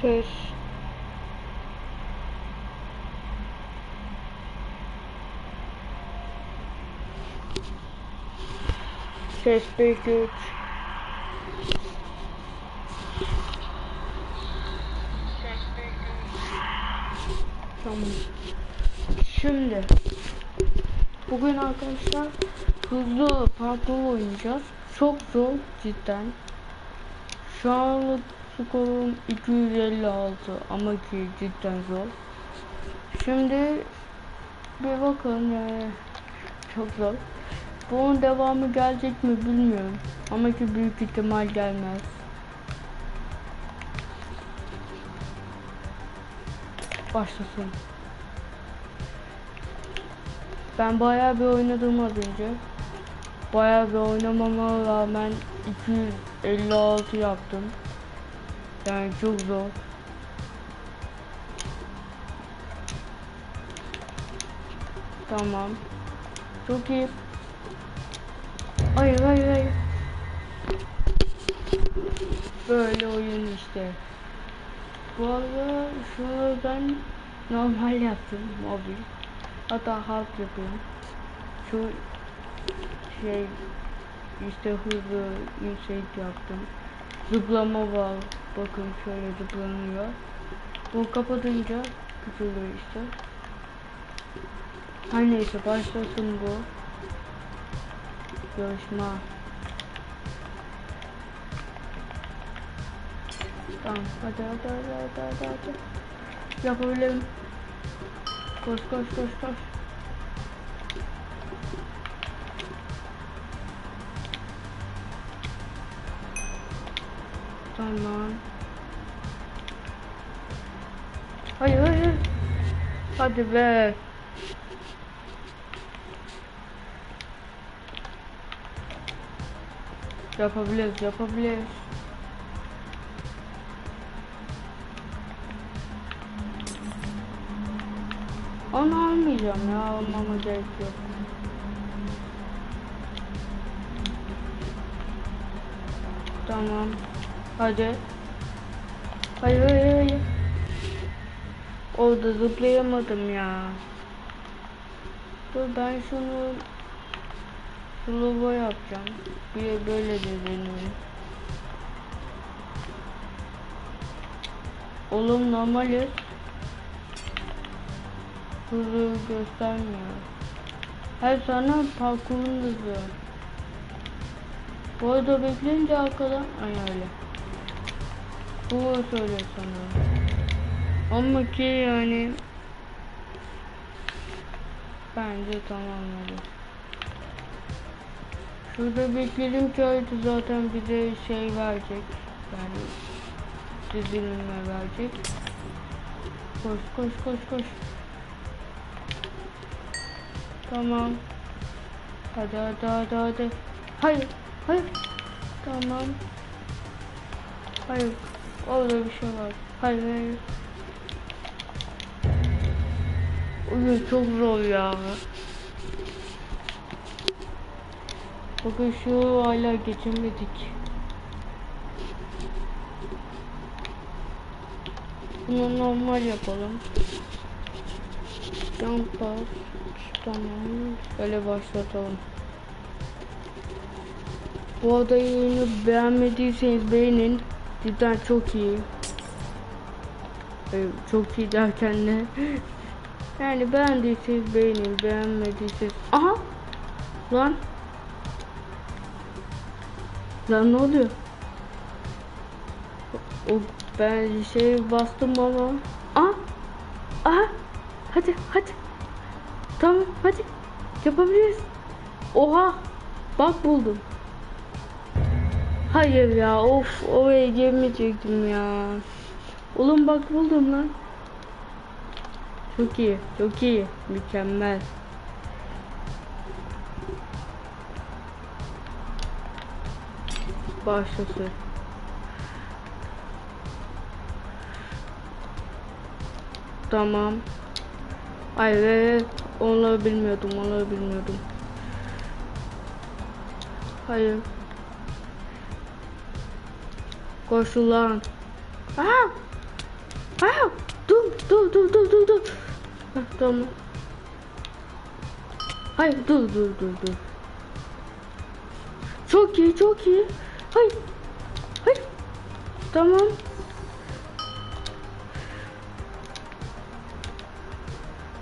Ses. Ses 1 2 3 Tamam. Şimdi bugün arkadaşlar hızlı parkur oynayacağız. Çok zor cidden. Şu anlık skorum 256 ama ki cidden zor. Şimdi bir bakalım yani çok zor. Bunun devamı gelecek mi bilmiyorum. Ama ki büyük ihtimal gelmez. Başlasın. Ben bayağı bir oynadım az önce. Bayağı bir oynamama rağmen 256 yaptım. Yani çok zor. Tamam. Çok iyi. Hayır hayır hayır. Böyle oyun işte. Bu arada şunu ben normal yaptım mobil. Hatta halk yapıyorum. Şu şey işte hızlı yüksek yaptım. Zıplama var. Bakın şöyle zıplanıyor. Bu kapatınca küçülüyor işte. Her neyse başlasın bu. Yarışma. Tamam hadi hadi hadi hadi hadi. Yapabilirim. Koş koş koş koş. Tamam. Hayır hayır. Hadi be. Yapabiliriz yapabiliriz. Onu almayacağım ya almama gerek yok. Tamam. Hadi. Hayır hayır hayır. Orada zıplayamadım ya. Dur ben şunu slow yapacağım. Bir böyle de deneyim. Oğlum normaliz. Hızı göstermiyor. Her sana parkurun hızı. Bu arada bekleyince arkadan ay öyle. Bu söyle sana. Ama ki yani bence tamamladı. Şurada bekledim harita zaten bize şey verecek. Yani dizilme verecek. Koş koş koş koş. Tamam. Hadi hadi hadi hadi. Hayır. Hayır. Tamam. Hayır. Orada bir şey var. Hayır hayır. Oyun çok zor ya. Bakın şu hala geçemedik. Bunu normal yapalım. Jump pass. Tamam. Böyle başlatalım. Bu arada oyunu beğenmediyseniz beğenin. Cidden çok iyi. Ee, Çok iyi derken ne? Yani beğendiyseniz beğenin, beğenmediyseniz... Aha! Lan! Lan ne oluyor? O, ben şey bastım ama... Aha! Aha! Hadi hadi! Tamam hadi! Yapabiliriz! Oha! Bak buldum. Hayır ya of oraya girmeyecektim ya. Oğlum bak buldum lan. Çok iyi, çok iyi, mükemmel. Başlasın. Tamam. Ay evet, onları bilmiyordum, onları bilmiyordum. Hayır. Koş ulan. Aha! Ha, dur dur dur dur dur dur. Tamam. Hayır dur dur dur dur. Çok iyi çok iyi. Hayır. Hayır. Tamam.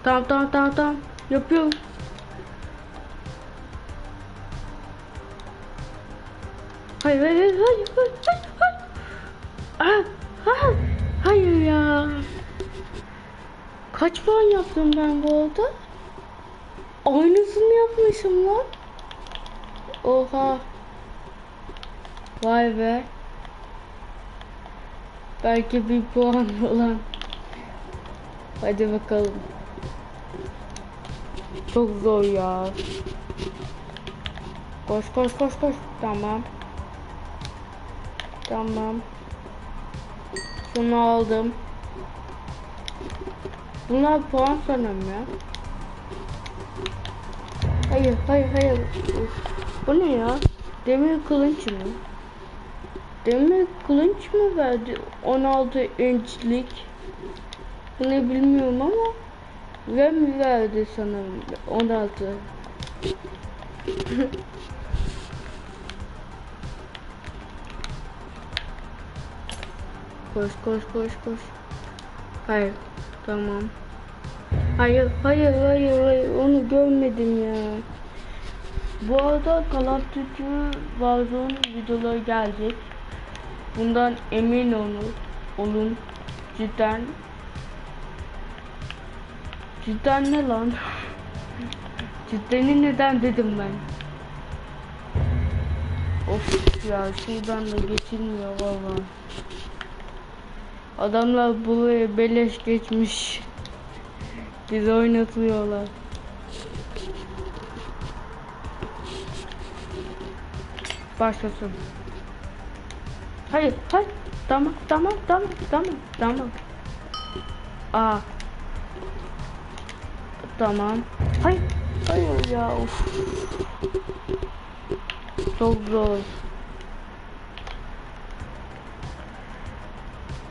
Tamam tamam tamam tamam. Yapıyorum. Hayır hayır hayır. Kaç puan yaptım ben bu arada? Aynısını yapmışım lan. Oha. Vay be. Belki bir puan falan. Hadi bakalım. Çok zor ya. Koş koş koş koş. Tamam. Tamam. Şunu aldım. Bunlar puan sanırım ya. Hayır hayır hayır. Bu ne ya? Demir kılınç mı? Demir kılınç mı verdi? 16 inçlik. Bunu bilmiyorum ama Rem verdi sanırım 16. koş koş koş koş. Hayır. Tamam. Hayır, hayır, hayır, hayır. Onu görmedim ya. Bu arada Call of Duty Warzone videoları gelecek. Bundan emin olun. Olun. Cidden. Cidden ne lan? Ciddeni neden dedim ben. Of ya şuradan da geçilmiyor valla. Adamlar buraya beleş geçmiş. Bizi oynatıyorlar. Başlasın. Hayır, hayır. Tamam, tamam, tamam, tamam, tamam. Aa. Tamam. Hayır, hayır ya. Of. Çok zor.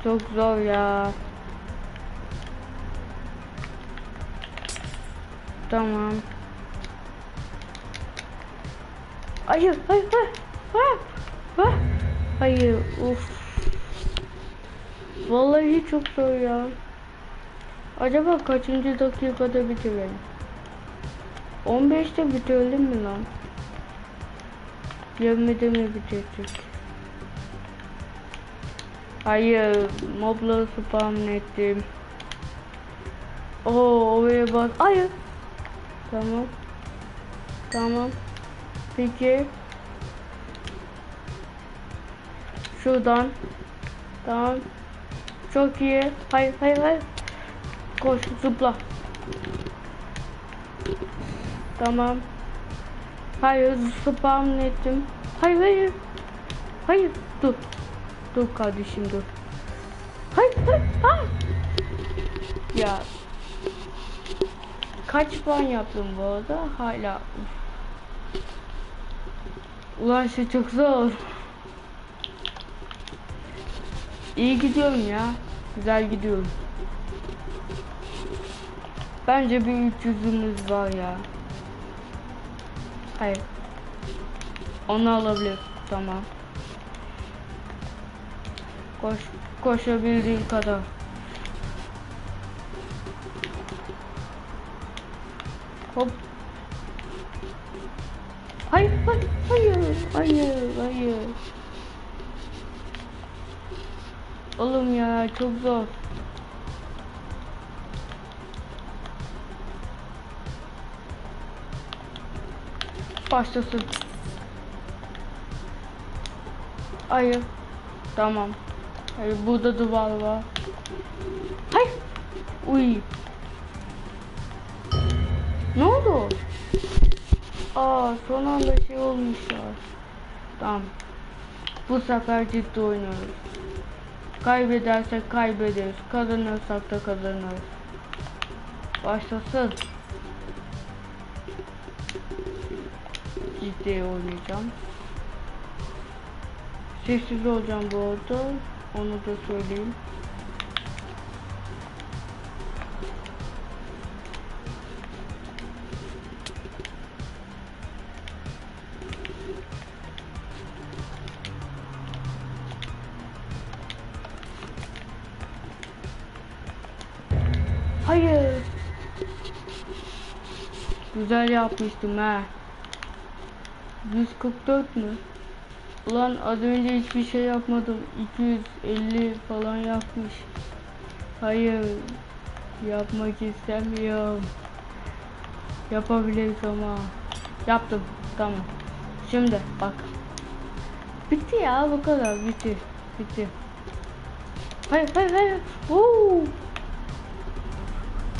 Çok zor ya. Tamam. Hayır, hayır, hayır. Hayır. Hayır. Hayır, uf. Vallahi çok zor ya. Acaba kaçıncı dakikada bitirelim? 15'te bitirelim mi lan? 20'de mi bitirecek? Hayır, mobları spam ettim. Oo, oraya bak. Hayır. Tamam. Tamam. Peki. Şuradan. Tamam. Çok iyi. Hayır, hayır, hayır. Koş, zıpla. Tamam. Hayır, spam ettim. Hayır, hayır. Hayır, dur. Dur kardeşim dur. Hayır, hayır. Ah! Ya. Kaç puan yaptım bu arada? Hala. Ulan şey çok zor. İyi gidiyorum ya. Güzel gidiyorum. Bence bir 300'ümüz var ya. Hayır. Onu alabilir. Tamam. Koş, koşabildiğin kadar. Hop. Hayır, hayır, hayır, hayır, hayır. Oğlum ya çok zor. Başlasın. Hayır. Tamam. Hayır burada duvar var. Hayır. Uy. Ne oldu? Aa son anda şey olmuş ya. Tamam. Bu sefer ciddi oynuyoruz. Kaybedersek kaybederiz. Kazanırsak da kazanırız. Başlasın. Ciddi oynayacağım. Sessiz olacağım bu arada. Onu da söyleyeyim. Hayır. Güzel yapmıştım ha. 144 mü? Ulan az önce hiçbir şey yapmadım. 250 falan yapmış. Hayır. Yapmak istemiyorum. Yapabiliriz ama. Yaptım. Tamam. Şimdi bak. Bitti ya bu kadar. Bitti. Bitti. Hayır hayır hayır. Oo.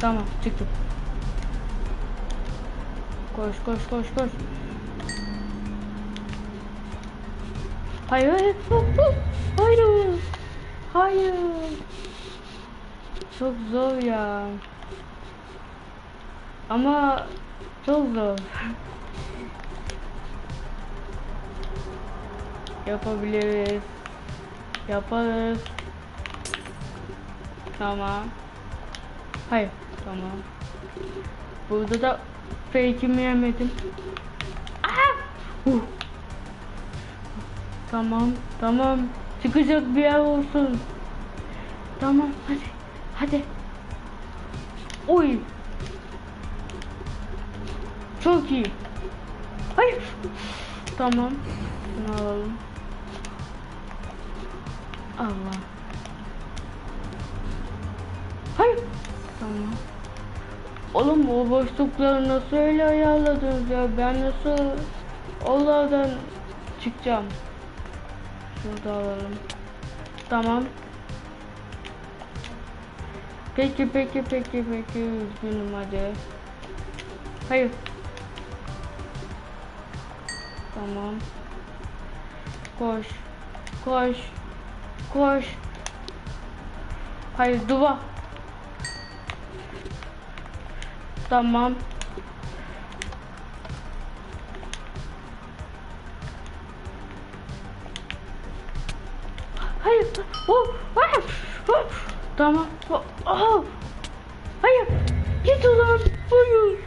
Tamam çıktım. Koş koş koş koş. Hayır hayır. Hayır. Hayır. Çok zor ya. Ama çok zor. Yapabiliriz. Yaparız. Tamam. Hayır. Tamam. Burada da fake'imi yemedim. Aha! Uh. Tamam. Tamam. Çıkacak bir yer olsun. Tamam. Hadi. Hadi. Oy. Çok iyi. Hayır. Tamam. Bunu alalım. Allah. Hayır. Tamam. Oğlum o boşlukları nasıl öyle ayarladınız ya? Ben nasıl onlardan çıkacağım? Şunu alalım. Tamam. Peki peki peki peki üzgünüm hadi. Hayır. Tamam. Koş. Koş. Koş. Hayır duva. Tamam. Tamam. Oh. Hayır. Git ulan. Hayır.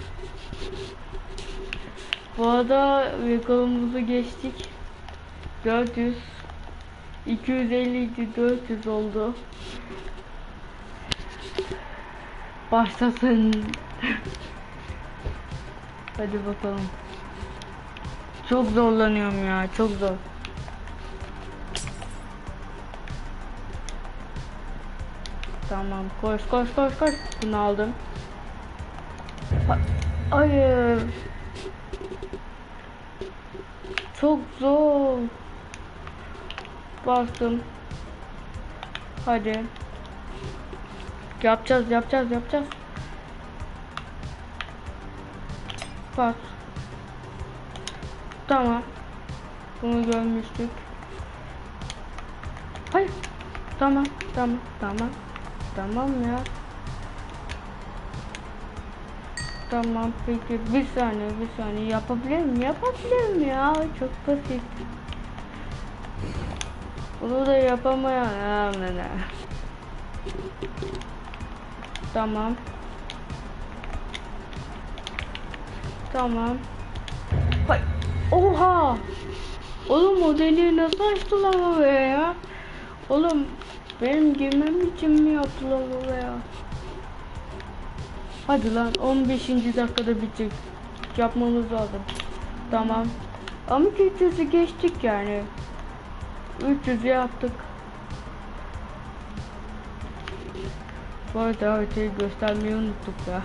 Bu arada rekorumuzu geçtik. 400 252 400 oldu. Başlasın. Hadi bakalım. Çok zorlanıyorum ya, çok zor. Tamam, koş koş koş koş. Bunu aldım. Ha- Hayır. Çok zor. Bastım. Hadi. Yapacağız, yapacağız, yapacağız. Bak. Tamam. Bunu görmüştük. Hayır. Tamam, tamam, tamam. Tamam ya. Tamam peki bir saniye bir saniye yapabilir miyim? Yapabilirim ya çok basit. Bunu da yapamayan ne. Tamam. Tamam. Hay. Oha. Oğlum o deliği nasıl açtılar oraya ya? Oğlum benim girmem için mi yaptılar oraya? Hadi lan 15. dakikada bitecek. Yapmamız lazım. Tamam. Ama 300'ü geçtik yani. 300'ü yaptık. Bu arada haritayı göstermeyi unuttuk ya.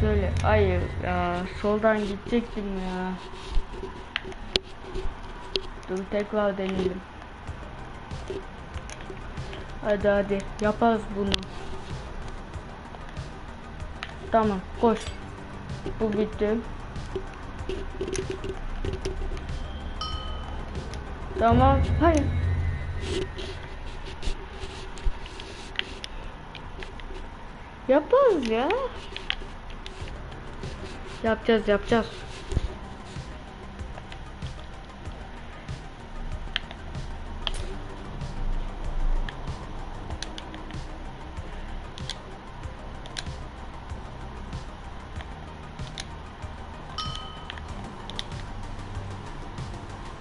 Şöyle hayır ya soldan gidecektim ya. Dur tekrar deneyelim. Hadi hadi yaparız bunu. Tamam koş. Bu bitti. Tamam. Hayır. Yaparız ya. Yapacağız yapacağız.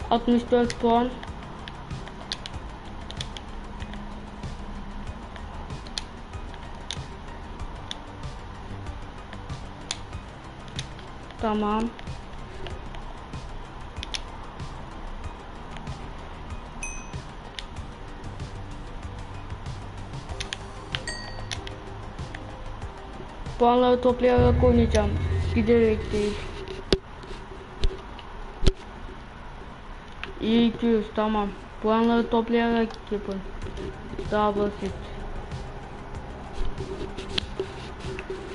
64 puan. Tamam. Puanları toplayarak oynayacağım. Giderek değil. İyi 200 tamam. Puanları toplayarak yapın. Daha basit.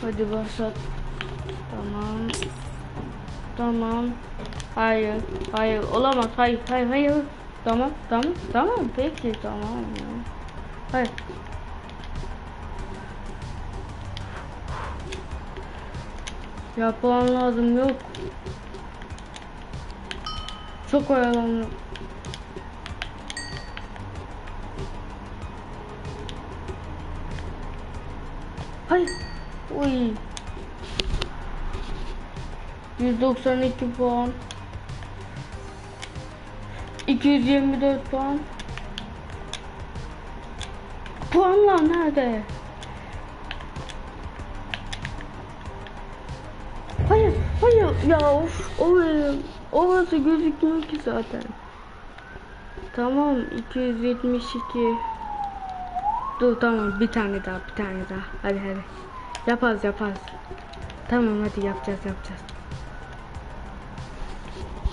Hadi başlat. Tamam. Tamam. Hayır. Hayır. Olamaz. Hayır. Hayır. Hayır. Tamam. Tamam. Tamam. Peki. Tamam. Hayır. Ya puan lazım yok. Çok oyalandım. Hayır. Uy. 192 puan. 224 puan. Puanlar nerede? Hayır, hayır ya of, orası, orası gözükmüyor ki zaten. Tamam, 272. Dur tamam, bir tane daha, bir tane daha. Hadi hadi. Yaparız yaparız. Tamam hadi yapacağız yapacağız.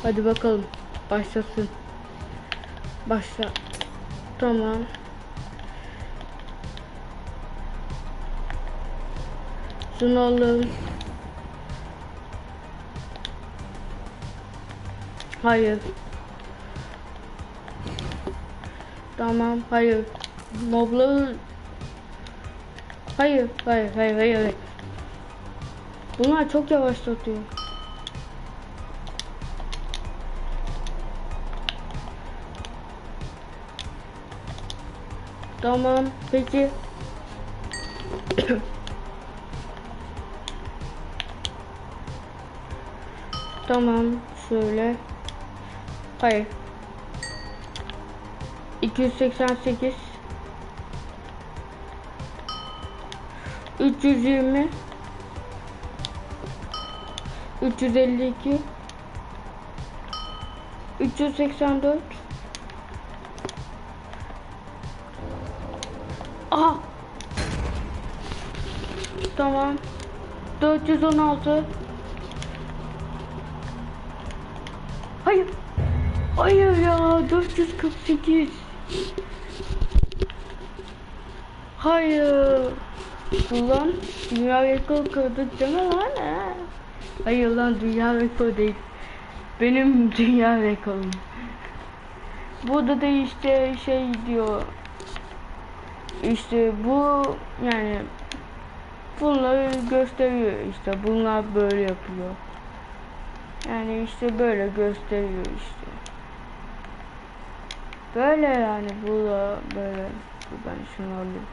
Hadi bakalım. Başlasın. Başla. Tamam. Şunu alalım. Hayır. Tamam, hayır. Hayır, hayır, hayır, hayır, hayır. Bunlar çok yavaşlatıyor. Tamam, peki. tamam, şöyle. Hayır. 288 320 352 384 Aha. Tamam. 416 Hayır ya 448 Hayır Ulan dünya rekoru kırdık deme lan ha. Hayır lan dünya rekoru değil. Benim dünya rekorum. Burada da işte şey diyor. İşte bu yani bunları gösteriyor işte bunlar böyle yapıyor. Yani işte böyle gösteriyor işte. Böyle yani bu da böyle. Ben şunu alayım.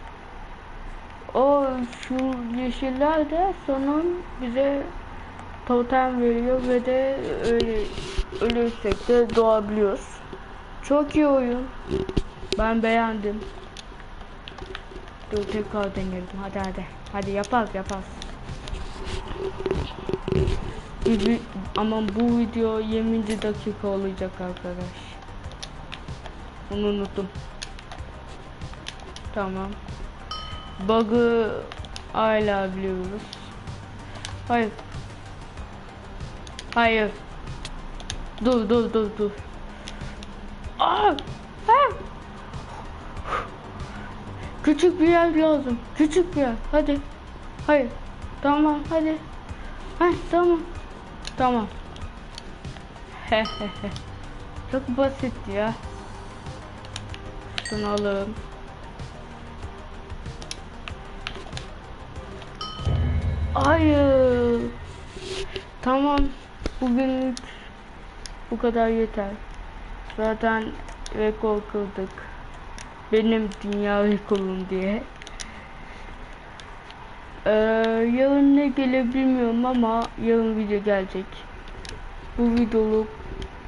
O şu yeşiller de sonun bize totem veriyor ve de öyle ölürsek de doğabiliyoruz. Çok iyi oyun. Ben beğendim. Dur tekrar deneyelim. Hadi hadi. Hadi yaparız yaparız. Ama bu video 20. dakika olacak arkadaş. Bunu unuttum. Tamam. Bug'ı hala biliyoruz. Hayır. Hayır. Dur dur dur dur. Aa! Ha! Küçük bir yer lazım. Küçük bir yer. Hadi. Hayır. Tamam hadi. Ha tamam. Tamam. Çok basit ya. Şunu alalım. Hayır. Tamam. Bugünlük bu kadar yeter. Zaten rekor kırdık. Benim dünya rekorum diye. Ee, yarın ne gelir bilmiyorum ama yarın video gelecek. Bu videoluk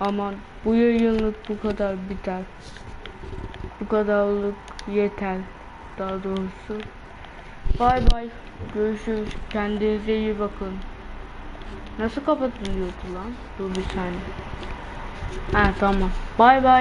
aman bu yayınlık bu kadar biter. Bu kadarlık yeter daha doğrusu. Bay bay. Görüşürüz. Kendinize iyi bakın. Nasıl kapatılıyordu lan? Dur bir saniye. Ha tamam. Bay bay.